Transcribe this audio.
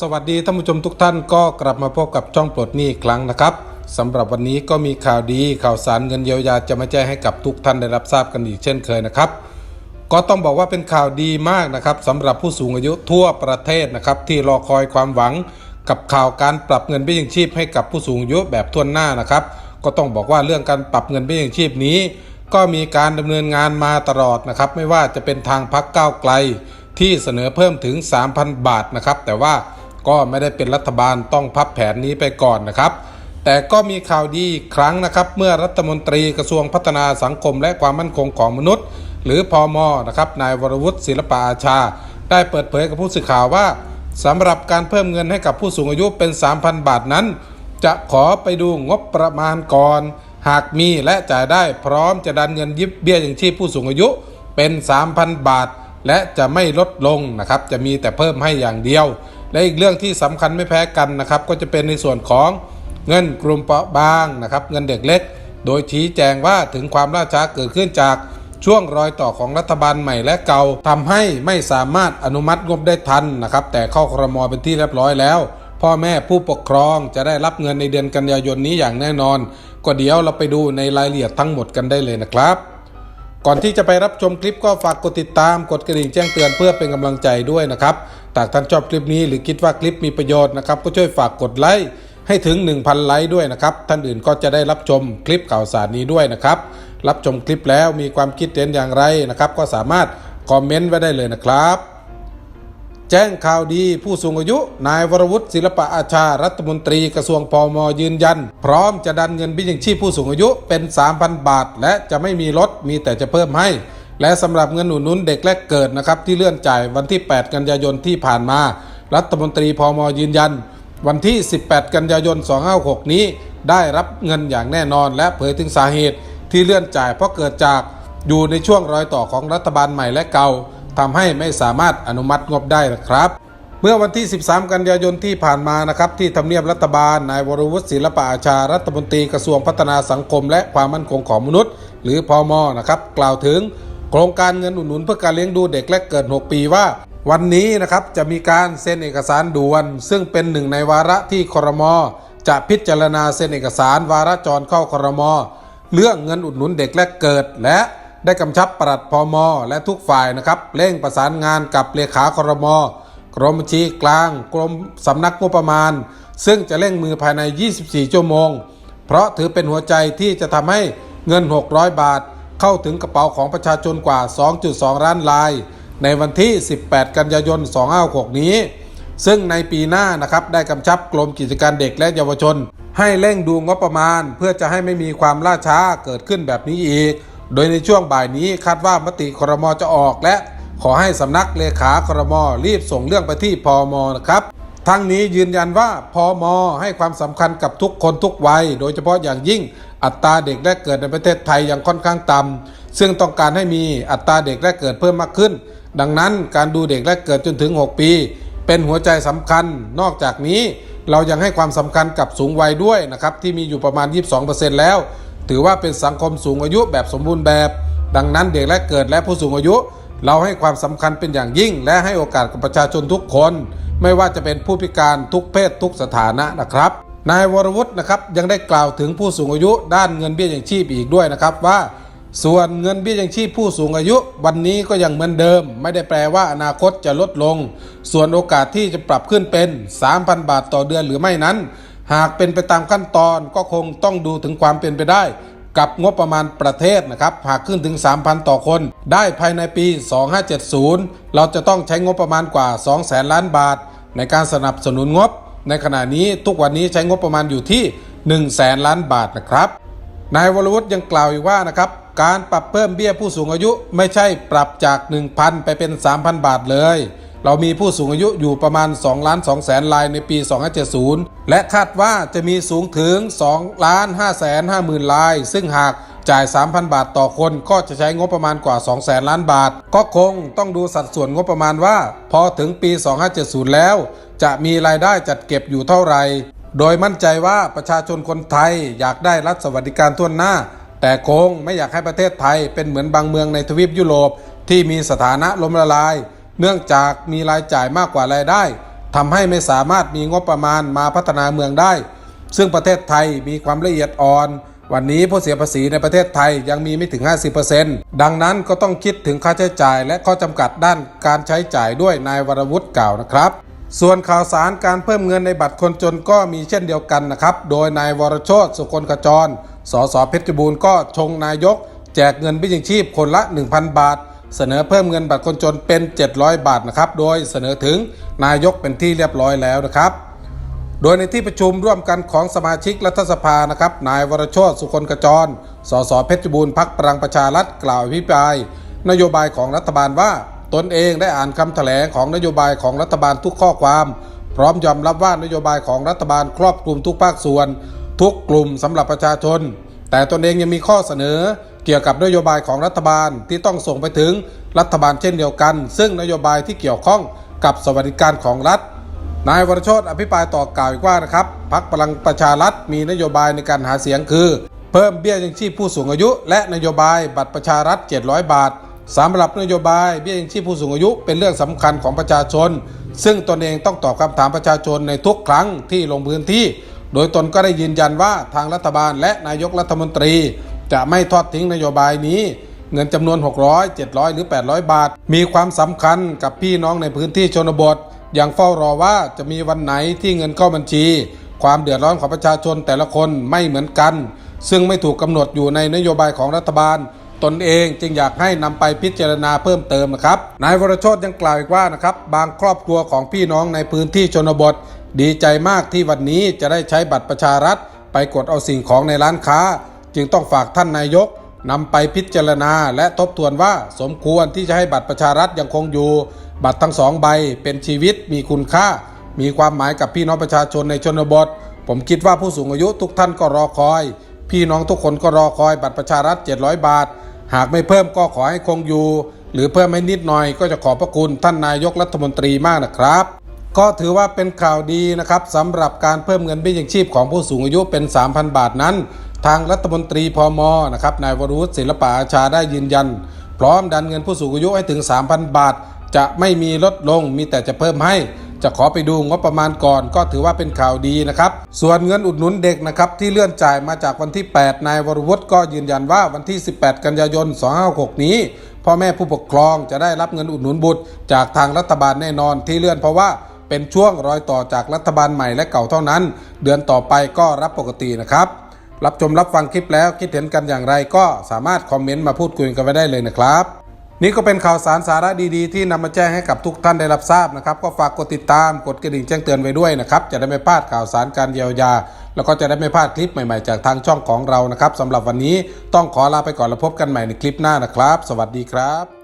สวัสดีท่านผู้ชมทุกท่านก็กลับมาพบกับช่องปลดหนี้อีกครั้งนะครับสำหรับวันนี้ก็มีข่าวดีข่าวสารเงินเยียวยาจะมาแจ้งให้กับทุกท่านได้รับทราบกันอีกเช่นเคยนะครับ ก็ต้องบอกว่าเป็นข่าวดีมากนะครับสำหรับผู้สูงอายุทั่วประเทศนะครับที่รอคอยความหวังกับข่าวการปรับเงินเบี้ยยังชีพให้กับผู้สูงอายุแบบทั่วหน้านะครับ ก็ต้องบอกว่าเรื่องการปรับเงินเบี้ยยังชีพนี้ ก็มีการดำเนินงานมาตลอดนะครับ ไม่ว่าจะเป็นทางพักก้าวไกล ที่เสนอเพิ่มถึง 3,000 บาทนะครับ แต่ว่าก็ไม่ได้เป็นรัฐบาลต้องพับแผนนี้ไปก่อนนะครับ แต่ก็มีข่าวดีครั้งนะครับ เมื่อรัฐมนตรีกระทรวงพัฒนาสังคมและความมั่นคงของมนุษย์ หรือพอมนะครับนายวรวุฒิศิลปะอาชา ได้เปิดเผยกับผู้สื่อข่าวว่าสำหรับการเพิ่มเงินให้กับผู้สูงอายุเป็น 3,000 บาทนั้น จะขอไปดูงบประมาณก่อน หากมีและจ่ายได้พร้อมจะดันเงินยิบเบี้ยอย่างชีพผู้สูงอายุเป็น 3,000 บาท และจะไม่ลดลงนะครับ จะมีแต่เพิ่มให้อย่างเดียว และอีกเรื่องที่สำคัญไม่แพ้กันนะครับ ก็จะเป็นในส่วนของเงินกลุ่มเปราะบางนะครับ เงินเด็กเล็ก โดยชี้แจงว่าถึงความล่าช้าเกิดขึ้นจากช่วงรอยต่อของรัฐบาลใหม่และเก่าทำให้ไม่สามารถอนุมัติงบได้ทันนะครับ แต่เข้าครมเป็นที่เรียบร้อยแล้ว พ่อแม่ผู้ปกครองจะได้รับเงินในเดือนกันยายนนี้อย่างแน่นอน ก็เดี๋ยวเราไปดูในรายละเอียดทั้งหมดกันได้เลยนะครับ ก่อนที่จะไปรับชมคลิปก็ฝากกดติดตามกดกระดิ่งแจ้งเตือนเพื่อเป็นกำลังใจด้วยนะครับหากท่านชอบคลิปนี้หรือคิดว่าคลิปมีประโยชน์นะครับก็ช่วยฝากกดไลค์ให้ถึง 1,000 ไลค์ด้วยนะครับ ท่านอื่นก็จะได้รับชมคลิปข่าวสารนี้ด้วยนะครับ รับชมคลิปแล้วมีความคิดเห็นอย่างไรนะครับ ก็สามารถคอมเมนต์ไว้ได้เลยนะครับ จ้งข่าวดีผู้สูงอายุ นายวรวุฒิศิลปะอาชา รัฐมนตรีกระทรวงพมยืนยัน พร้อมจะดันเงินเบี้ยยังชีพผู้สูงอายุเป็น 3,000 บาท และจะไม่มีลดมีแต่จะเพิ่มให้ และสำหรับเงินหนุนนุนเด็กแรกเกิดนะครับที่เลื่อนจ่ายวันที่ 8 กันยายนที่ผ่านมา รัฐมนตรีพมยืนยัน วันที่ 18 กันยายน 256 นี้ ได้รับเงินอย่างแน่นอน และเผยถึงสาเหตุที่เลื่อนจ่ายเพราะเกิดจากอยู่ในช่วงรอยต่อของรัฐบาลใหม่และเก่า ทำให้ไม่สามารถอนุมัติงบได้นะครับเมื่อวันที่ 13 กันยายนที่ผ่านมานะครับที่ทำเนียบรัฐบาล นายวรวุฒิศิลปะอาชารัฐมนตรีกระทรวงพัฒนาสังคม และความมั่นคงของมนุษย์ หรือพอมนะครับกล่าวถึง โครงการเงินอุดหนุนเพื่อการเลี้ยงดูเด็กและเกิด 6 ปีว่า วันนี้นะครับจะมีการเซ็นเอกสารด่วน ซึ่งเป็นหนึ่งในวาระที่ครม จะพิจารณาเซ็นเอกสารวาระจรเข้าครม เรื่องเงินอุดหนุนเด็กและเกิดและ ได้กำชับปลัดพมอและทุกฝ่ายนะครับเร่งประสานงานกับเลขาครมกรมบัญชีกลาง กรมสำนักงบประมาณ ซึ่งจะเร่งมือภายใน 24 ชั่วโมง เพราะถือเป็นหัวใจที่จะทำให้เงิน 600 บาท เข้าถึงกระเป๋าของประชาชนกว่า 2.2 ล้านราย ในวันที่ 18 กันยายน 256 นี้ ซึ่งในปีหน้านะครับได้กำชับกรมกิจการเด็กและเยาวชน ให้เร่งดูงบประมาณ เพื่อจะให้ไม่มีความล่าช้าเกิดขึ้นแบบนี้อีก โดยในช่วงบ่ายนี้คาดว่ามติครมจะออกและขอให้สำนักเลขาครมรีบส่งเรื่องไปที่พอมนะครับ ทั้งนี้ยืนยันว่าพอมให้ความสำคัญกับทุกคนทุกวัย โดยเฉพาะอย่างยิ่งอัตราเด็กแรกเกิดในประเทศไทยยังค่อนข้างต่ำซึ่งต้องการให้มีอัตราเด็กแรกเกิดเพิ่มมากขึ้น ดังนั้นการดูเด็กแรกเกิดจนถึง 6 ปี เป็นหัวใจสำคัญ นอกจากนี้เรายังให้ความสำคัญกับสูงวัยด้วยนะครับที่มีอยู่ประมาณ 22%แล้ว ถือว่าเป็นสังคมสูงอายุแบบสมบูรณ์แบบ ดังนั้นเด็กและเกิดและผู้สูงอายุ เราให้ความสำคัญเป็นอย่างยิ่ง และให้โอกาสกับประชาชนทุกคน ไม่ว่าจะเป็นผู้พิการทุกเพศทุกสถานะนะครับ นายวรวุฒินะครับยังได้กล่าวถึงผู้สูงอายุ ด้านเงินเบี้ยยังชีพอีกด้วยนะครับว่า ส่วนเงินเบี้ยยังชีพผู้สูงอายุ วันนี้ก็ยังเหมือนเดิม ไม่ได้แปลว่าอนาคตจะลดลง ส่วนโอกาสที่จะปรับขึ้นเป็น 3,000 บาทต่อเดือนหรือไม่นั้น หากเป็นไปตามขั้นตอนก็คงต้องดูถึงความเป็นไปได้ กับงบประมาณประเทศนะครับ หากขึ้นถึง 3,000 ต่อคน ได้ภายในปี 2570 เราจะต้องใช้งบประมาณกว่า2แสนล้านบาท ในการสนับสนุนงบ ในขณะนี้ทุกวันนี้ใช้งบประมาณอยู่ที่1แสนล้านบาทนะครับนายวรวุฒิยังกล่าวอีกว่านะครับการปรับเพิ่มเบี้ยผู้สูงอายุไม่ใช่ปรับจาก 1,000 ไปเป็น 3,000 บาทเลย เรามีผู้สูงอายุอยู่ประมาณ 2 ล้าน2แสนรายในปี 2570 และคาดว่าจะมีสูงถึง 2 ล้าน5แสน5หมื่นราย ซึ่งหากจ่าย 3,000 บาทต่อคนก็จะใช้งบประมาณกว่า2แสนล้านบาท ก็คงต้องดูสัดส่วนงบประมาณว่า พอถึงปี 2570 แล้ว จะมีรายได้จัดเก็บอยู่เท่าไหร่ โดยมั่นใจว่าประชาชนคนไทยอยากได้รัฐสวัสดิการทั่วหน้า แต่คงไม่อยากให้ประเทศไทยเป็นเหมือนบางเมืองในทวีปยุโรปที่มีสถานะล้มละลาย เนื่องจากมีรายจ่ายมากกว่ารายได้ทำให้ไม่สามารถมีงบประมาณมาพัฒนาเมืองได้ ซึ่งประเทศไทยมีความละเอียดอ่อน วันนี้ผู้เสียภาษีในประเทศไทยยังมีไม่ถึง 50%ดังนั้นก็ต้องคิดถึงค่าใช้จ่ายและข้อจำกัดด้านการใช้จ่ายด้วยนายวรวุฒิกล่าวนะครับ ส่วนข่าวสารการเพิ่มเงินในบัตรคนจนก็มีเช่นเดียวกันนะครับ โดยนายวรโชตสุคนขจร สสเพชรบูรณ์ก็ชงนายก แจกเงินวิยังชีพคนละ 1,000 บาท เสนอเพิ่มเงินบัตรคนจนเป็น 700 บาทนะครับ โดยเสนอถึงนายกเป็นที่เรียบร้อยแล้วนะครับ โดยในที่ประชุมร่วมกันของสมาชิกรัฐสภานะครับ นายวรโชตสุคนกระจร สสเพชรบูรณ์พักพลังประชารัฐกล่าวอภิปราย นโยบายของรัฐบาลว่าตนเองได้อ่านคำแถลงของนโยบายของรัฐบาลทุกข้อความ พร้อมยอมรับว่านโยบายของรัฐบาลครอบคลุมทุกภาคส่วน ทุกกลุ่มสำหรับประชาชน แต่ตนเองยังมีข้อเสนอ เกี่ยวกับนโยบายของรัฐบาลที่ต้องส่งไปถึงรัฐบาลเช่นเดียวกัน ซึ่งนโยบายที่เกี่ยวข้องกับสวัสดิการของรัฐ นายวรชตอภิปรายต่อกล่าวอีกว่านะครับพักพลังประชารัฐมีนโยบายในการหาเสียงคือ เพิ่มเบี้ยยังชีพผู้สูงอายุ และนโยบายบัตรประชารัฐ 700 บาทสำหรับนโยบายเบี้ยยังชีพผู้สูงอายุเป็นเรื่องสำคัญของประชาชน ซึ่งตนเองต้องตอบคำถามประชาชนในทุกครั้งที่ลงพื้นที่ โดยตนก็ได้ยืนยันว่าทางรัฐบาลและนายกรัฐมนตรี จะไม่ทอดทิ้งนโยบายนี้ เงินจำนวน 600 700 หรือ 800 บาท มีความสำคัญกับพี่น้องในพื้นที่ชนบทยังเฝ้ารอว่าจะมีวันไหนที่เงินเข้าบัญชี ความเดือดร้อนของประชาชนแต่ละคนไม่เหมือนกัน ซึ่งไม่ถูกกำหนดอยู่ในนโยบายของรัฐบาลตนเองจึงอยากให้นำไปพิจารณาเพิ่มเติมนะครับนายวรโชตยังกล่าวอีกว่านะครับบางครอบครัวของพี่น้องในพื้นที่ชนบท ดีใจมากที่วันนี้จะได้ใช้บัตรประชารัฐ ไปกดเอาสิ่งของในร้านค้า จึงต้องฝากท่านนายกนำไปพิจารณาและทบทวนว่าสมควรที่จะให้บัตรประชารัฐยังคงอยู่ บัตรทั้งสองใบเป็นชีวิตมีคุณค่า มีความหมายกับพี่น้องประชาชนในชนบท ผมคิดว่าผู้สูงอายุทุกท่านก็รอคอย พี่น้องทุกคนก็รอคอยบัตรประชารัฐ 700 บาท หากไม่เพิ่มก็ขอให้คงอยู่ หรือเพิ่มให้นิดหน่อยก็จะขอบพระคุณท่านนายกรัฐมนตรีมากนะครับ ก็ถือว่าเป็นข่าวดีนะครับสำหรับการเพิ่มเงินเบี้ยยังชีพของผู้สูงอายุเป็น 3,000 บาทนั้น ทางรัฐมนตรีพมนะครับนายวรุษศิลปะอาชาได้ยืนยัน พร้อมดันเงินผู้สูงอายุให้ถึง 3,000 บาท จะไม่มีลดลงมีแต่จะเพิ่มให้จะขอไปดูงบประมาณก่อนก็ถือว่าเป็นข่าวดีนะครับ ส่วนเงินอุดหนุนเด็กนะครับที่เลื่อนจ่ายมาจากวันที่ 8 นายวรวุฒิก็ยืนยันว่าวันที่ 18 กันยายน 256 นี้ พ่อแม่ผู้ปกครองจะได้รับเงินอุดหนุนบุตร จากทางรัฐบาลแน่นอนที่เลื่อนเพราะว่าเป็นช่วงรอยต่อจากรัฐบาลใหม่และเก่าเท่านั้น เดือนต่อไปก็รับปกตินะครับ รับชมรับฟังคลิปแล้วคิดเห็นกันอย่างไรก็สามารถคอมเมนต์มาพูดคุยกันไว้ได้เลยนะครับ นี่ก็เป็นข่าวสารสาระดีๆ ที่นำมาแจ้งให้กับทุกท่านได้รับทราบนะครับ ก็ฝากกดติดตามกดกระดิ่งแจ้งเตือนไว้ด้วยนะครับ จะได้ไม่พลาดข่าวสารการเยียวยา แล้วก็จะได้ไม่พลาดคลิปใหม่ๆ จากทางช่องของเรานะครับสำหรับวันนี้ต้องขอลาไปก่อนแล้วพบกันใหม่ในคลิปหน้านะครับ สวัสดีครับ